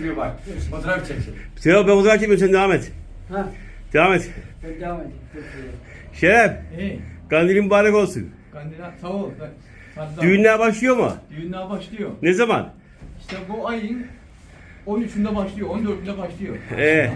diyor bak. Fotoğraf çeksin. Sen ben fotoğraf çekmiyorum sen devam et. Ha, Devam et. ben devam. Peki. Şeref, İyi. kandilin mübarek olsun. Kandila sağ ol. Saddam. Düğünler başlıyor mu? Düğünler başlıyor. Ne zaman? İşte bu ayın 13'ünde başlıyor, 14'ünde başlıyor. Ee,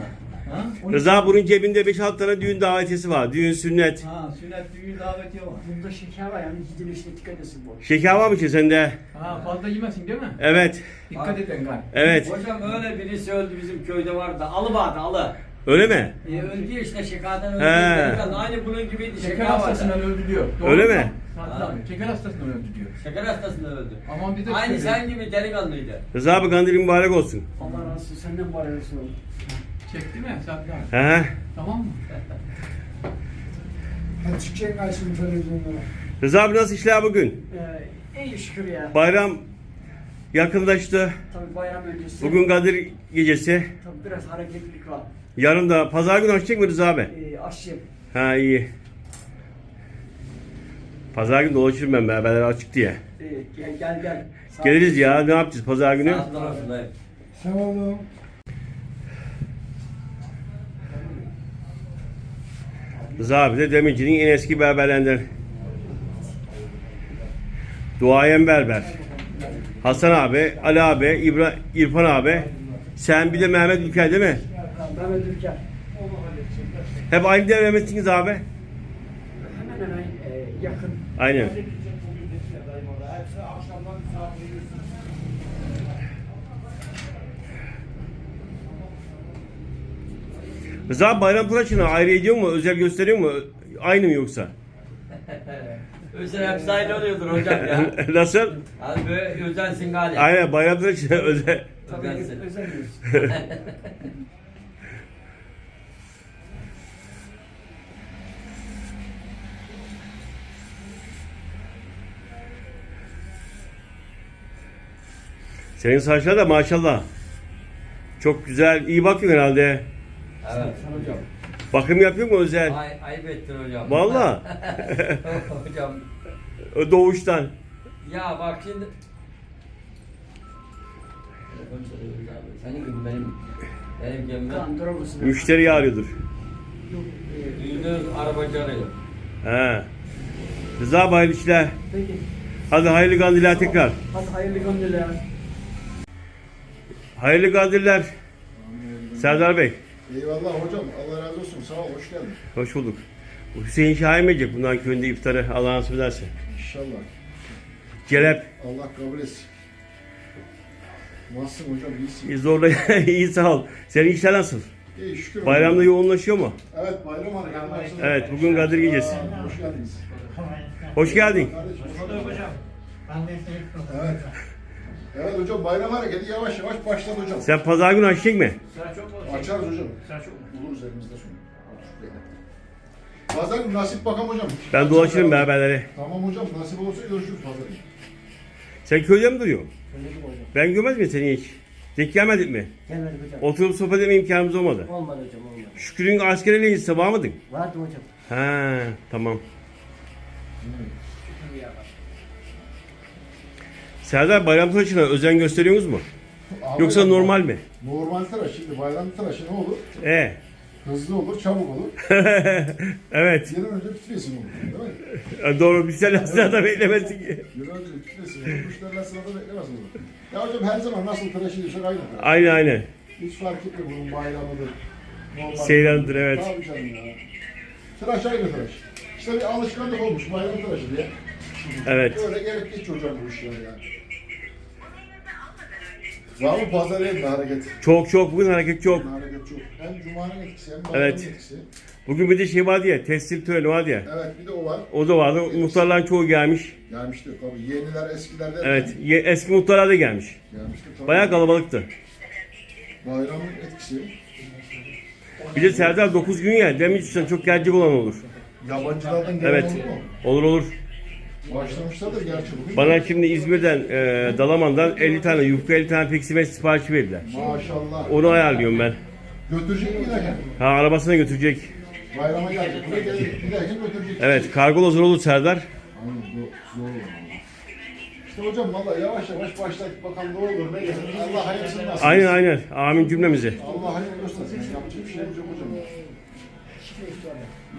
Ha? 13 Rıza bunun cebinde 5-6 tane düğün davetiyesi var. Düğün, sünnet. Ha, sünnet düğün davetiye var. Bunda şeker var yani gidin işte dikkat etsin bu. Şeker var mı ki sende? Ha, fazla yemesin değil mi? Evet, Dikkat edin gari. evet. Hocam öyle birisi öldü bizim köyde vardı. Alı vardı alı. Öyle mi? E, öldü ya işte şekerden öldü. He. Aynı bunun gibiydi. Şeker Şeker hastasından vardı. öldü diyor. Öyle mu? mi? Saddam. Şeker hastasından öldü diyor. Şeker hastasından öldü. Aman bir de Aynı şöyle- sen gibi delikanlıydı. Rıza abi kandilin mübarek olsun. Allah razı olsun senden bari olsun. Çekti mi Saddam? He. Tamam mı? Hadi çıkacak karşımın televizyonlara. Rıza abi nasıl işler bugün? Ee, iyi şükür ya. Bayram yakınlaştı. Tabii bayram öncesi. Bugün Kadir gecesi. Tabii biraz hareketlilik var. Yarın da pazar günü açacak mı Rıza abi? Ee, aşçı. Ha iyi. Pazar günü dolaşırım ben beraber açık diye. Ee, gel gel gel. Geliriz ya ne yapacağız pazar günü? Sağ olun. De Demirci'nin en eski berberlerinden. Duayen berber. Hasan abi, Ali abi, İbra İrfan abi. Sen bir de Mehmet Ülker değil mi? Mehmet Ülker. Hep aynı devremesiniz abi. Hemen hemen e, yakın. Aynen. Rıza bayram tıraşını ayrı ediyor mu? Özel gösteriyor mu? Aynı mı yoksa? Özel hepsi aynı oluyordur hocam ya. Nasıl? Abi böyle özensin galiba. Aynen bayram tıraşı özel. Tabii özeniyoruz. Senin saçlar da maşallah. Çok güzel. iyi bakıyorsun herhalde. Evet hocam. Bakım yapıyor mu özel? Ay, ayıp ettin hocam. Vallahi. hocam. Doğuştan. Ya bak şimdi. Senin gibi benim benim gemime Tamam durur musun? Müşteri arıyordur. Yok, e, yüzde yüz arabacı arıyor. He. Rıza işler. Peki. Hadi hayırlı kandiller tekrar. Hadi hayırlı gönderler. Hayırlı kandiller. Serdar Bey. Eyvallah hocam. Allah razı olsun. Sağ ol. Hoş geldin. Hoş bulduk. Bu Hüseyin Şahin Beycek bundan köyünde iftarı Allah'ın nasip ederse. İnşallah. Celep. Allah kabul etsin. Nasılsın hocam? İyisin. iyi Zorla iyi sağ ol. Senin işler nasıl? İyi şükür. Bayramda hocam. yoğunlaşıyor mu? Evet bayram hareketi. Evet bugün Kadir Gecesi. Hoş geldiniz. Hoş geldin. Kardeşim. Evet. Evet hocam bayram hareketi yavaş yavaş başladı hocam. Sen pazar günü açacak mı? Açarız hocam. Buluruz elimizde sonra. Günü nasip bakalım hocam. Ben dolaşırım berberlere. Tamam hocam nasip olursa görüşürüz pazar günü. Sen köyde mi duruyorsun? Ben görmez mi seni hiç? Denk gelmedik mi? Gelmedik hocam. Oturup sohbet etme imkanımız olmadı. Olmadı hocam olmadı. Şükrü'nün askeriyle ilgili sabah mıydın? Vardı hocam. Ha tamam. Serdar bayram tıraşına özen gösteriyorsunuz mu? Abi Yoksa hocam, normal mi? Normal tıraş. Şimdi bayram tıraşı ne olur? E. Hızlı olur, çabuk olur. evet. Bir an önce bitmesin olur. Değil mi? Doğru bir sene sırada beklemesin ki. Bir an önce bitmesin. Müşteriler sırada beklemesin olur. Ya hocam her zaman nasıl tıraş ediyorsak aynı tıraş. Aynen aynen. Hiç fark etmiyor bunun bayramıdır. Normal. Seyranıdır, evet. Tabii canım ya. Tıraş aynı tıraş. İşte bir alışkanlık olmuş bayram tıraşı diye. Evet. Böyle gelip geç hocam bu işler yani. Mı pazar yerinde hareket? Çok çok bugün hareket çok. Hareket çok. Hem Cuma'nın etkisi hem bayramın Evet. etkisi. Bugün bir de şey vardı ya teslim töreni vardı ya. Evet bir de o var. O da vardı. Muhtarların çoğu gelmiş. Gelmiştir tabii. Yeniler eskilerden Evet. ye- Eski muhtarlar da gelmiş. gelmiştir tabii. Bayağı kalabalıktı. Bayramın etkisi. Bir de Serdar 9 gün ya. Demirci'den çok gelecek olan olur. Yabancılardan gelen Evet. olur mu? Olur olur. Başlamışlardır gerçi bugün. Bana şimdi İzmir'den, e, Dalaman'dan 50 tane yufka 50 tane peksimet siparişi verdiler. Maşallah. Onu ayarlıyorum ben. Götürecek mi giderken? Ha arabasına götürecek. Bayrama gelecek. Buraya gelecek. Giderken götürecek. Evet kargo hazır olur Serdar. Aynen zor, zor olur. İşte hocam valla yavaş yavaş başladık bakalım ne olur ne gelir. Allah hayırlısını nasip Aynen aynen. Amin cümlemize. Allah hayırlı göstersin. Yapacak bir şey yok hocam.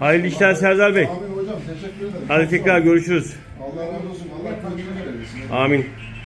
Hayırlı işler Serdar Bey. Amin hocam teşekkür ederim. Hadi tekrar görüşürüz. Allah razı olsun. Allah gönlünü verirsin. Amin.